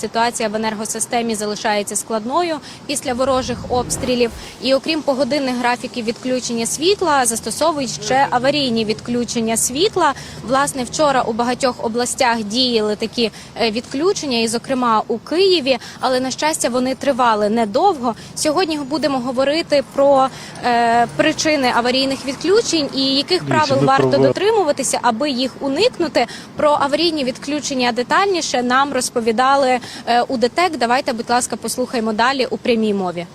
Ситуація в енергосистемі залишається складною після ворожих обстрілів. І окрім погодинних графіків відключення світла, застосовують ще аварійні відключення світла. Власне, вчора у багатьох областях діяли такі е, відключення, і зокрема у Києві. Але на щастя, вони тривали недовго. Сьогодні будемо говорити про е, причини аварійних відключень і яких правил варто дотримуватися, аби їх уникнути. Про аварійні відключення детальніше нам розповідали у ДТЕК. Давайте, будь ласка, послухаємо далі у прямій мові.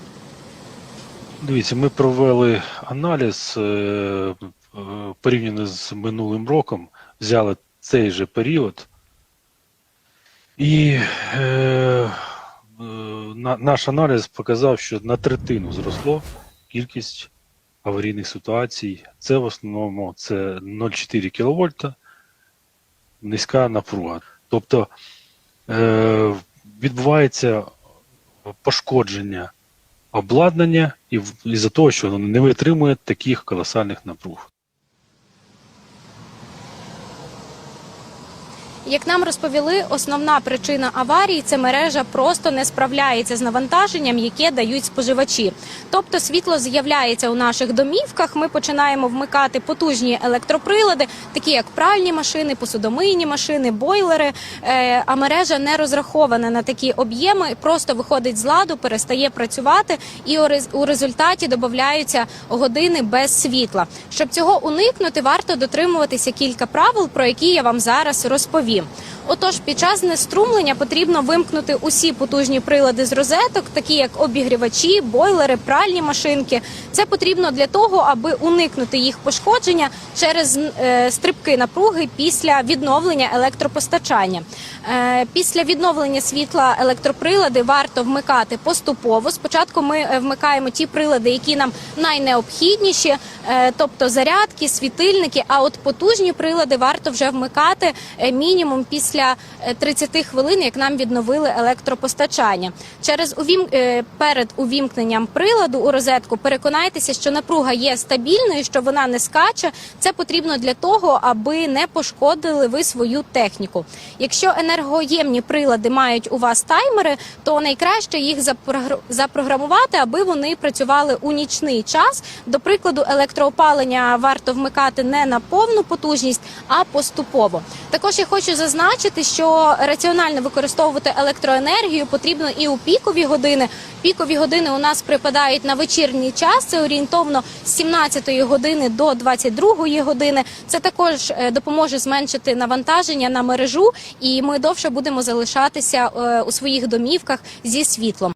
Дивіться, ми провели аналіз е, е, порівняно з минулим роком, взяли цей же період, і е, е, на, наш аналіз показав, що на третину зросло кількість аварійних ситуацій. Це в основному це 0,4 кВт, низька напруга. Тобто е, відбувається пошкодження обладнання і в- із-за того, що воно не витримує таких колосальних напруг. Як нам розповіли, основна причина аварії це мережа просто не справляється з навантаженням, яке дають споживачі. Тобто світло з'являється у наших домівках. Ми починаємо вмикати потужні електроприлади, такі як пральні машини, посудомийні машини, бойлери. Е, А мережа не розрахована на такі об'єми, просто виходить з ладу, перестає працювати, і у рез- у результаті додаються години без світла. Щоб цього уникнути, варто дотримуватися кілька правил, про які я вам зараз розповім. Отож, під час знеструмлення потрібно вимкнути усі потужні прилади з розеток, такі як обігрівачі, бойлери, пральні машинки. Це потрібно для того, аби уникнути їх пошкодження через е, стрибки напруги після відновлення електропостачання. Е, після відновлення світла електроприлади варто вмикати поступово. Спочатку ми е, вмикаємо ті прилади, які нам найнеобхідніші, е, тобто зарядки, світильники. А от потужні прилади варто вже вмикати е, мінімум після е, 30 хвилин, як нам відновили електропостачання. Через увім... е, перед увімкненням приладу у розетку переконайтеся, що напруга є стабільною, що вона не скаче. Це потрібно для того, аби не пошкодили ви свою техніку. Якщо енергоємні прилади мають у вас таймери, то найкраще їх запрогр- запрограмувати, аби вони працювали у нічний час. До прикладу, електроопалення варто вмикати не на повну потужність, а поступово. Також я хочу зазначити, що раціонально використовувати електроенергію потрібно і у пікові години. Пікові години у нас припадають на вечірній час. Це орієнтовно з 17 години до 22 години. Це також е, допоможе зменшити навантаження на мережу, і ми довше будемо залишатися е, у своїх домівках зі світлом.